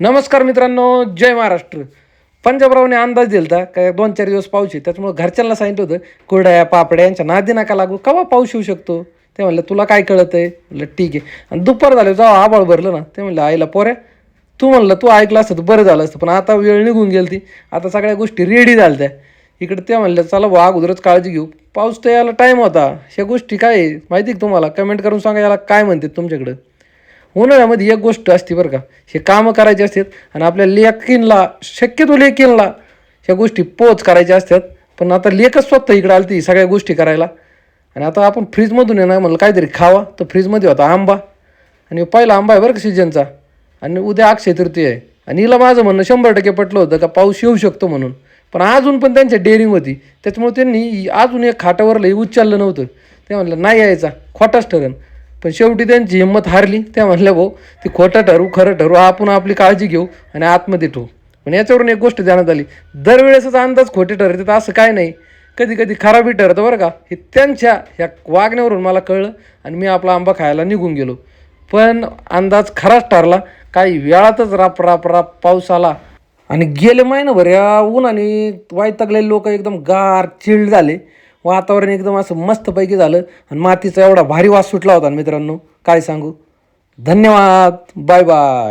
नमस्कार मित्रांनो जय महाराष्ट्र. पंजाबरावने अंदाज दिलता काय दोन चार दिवस पाऊस आहे त्याच्यामुळे घरच्यांना सांगितलं होतं कुरड्या पापड्या यांच्या नादी नाका लागू कवा पाऊस येऊ शकतो? ते म्हणलं तुला काय कळत आहे म्हणलं ठीक आहे. आणि दुपार झालं जाऊ आबाळ भरलं ना ते म्हणलं आईला पोऱ्या तू म्हणलं तू ऐकलं असतं बरं झालं असतं पण आता वेळ निघून गेली ती आता सगळ्या गोष्टी रेडी झाल्या त्या इकडे ते म्हणलं चला वा अगोदरच काळजी घेऊ. पाऊस तर यायला टाईम होता. ह्या गोष्टी काय आहे माहिती आहे तुम्हाला? कमेंट करून सांगा याला काय म्हणतात तुमच्याकडं? उन्हाळ्यामध्ये एक गोष्ट असते बरं का हे कामं करायचे असतात आणि आपल्या लेकीनला शक्यतो लेकीनला ह्या गोष्टी पोच करायच्या असतात. पण आता लेखच स्वतः इकडं आलती सगळ्या गोष्टी करायला. आणि आता आपण फ्रीजमधून येणार ना म्हणलं काहीतरी खावा तर फ्रीजमध्ये होता आंबा. आणि पहिला आंबा आहे बरं का सीजनचा. आणि उद्या अक्षय तृतीय आहे. आणि हिला माझं म्हणणं शंभर टक्के पटलं होतं का पाऊस येऊ शकतो म्हणून. पण अजून पण त्यांच्या डेअरिंग होती. त्याच्यामुळे त्यांनी अजून एक खाटावरलं उच्चारलं नव्हतं. ते म्हणलं नाही यायचा खोटाच ठरण पण शेवटी त्यांची हिंमत हारली. त्या म्हणल्या भाऊ ती खोटं ठरू खरं ठरू आपण आपली काळजी घेऊ आणि आतमध्ये ठेवू. पण याच्यावरून एक गोष्ट ध्यानात आली दरवेळेसच अंदाज खोटे ठरतात असं काय नाही. कधी कधी खराबही ठरतं बरं का. हे त्यांच्या ह्या वागण्यावरून मला कळलं आणि मी आपला आंबा खायला निघून गेलो. पण अंदाज खराच ठरला. काही वेळातच राप राप राप पाऊस आला. आणि गेले महिनाभर या ऊन आणि वैतागलेले लोक एकदम गार चिल्ड झाले. वातावरण एकदम असं मस्तपैकी झालं आणि मातीचा एवढा भारी वास सुटला होता मित्रांनो. काय सांगू? धन्यवाद. Bye bye.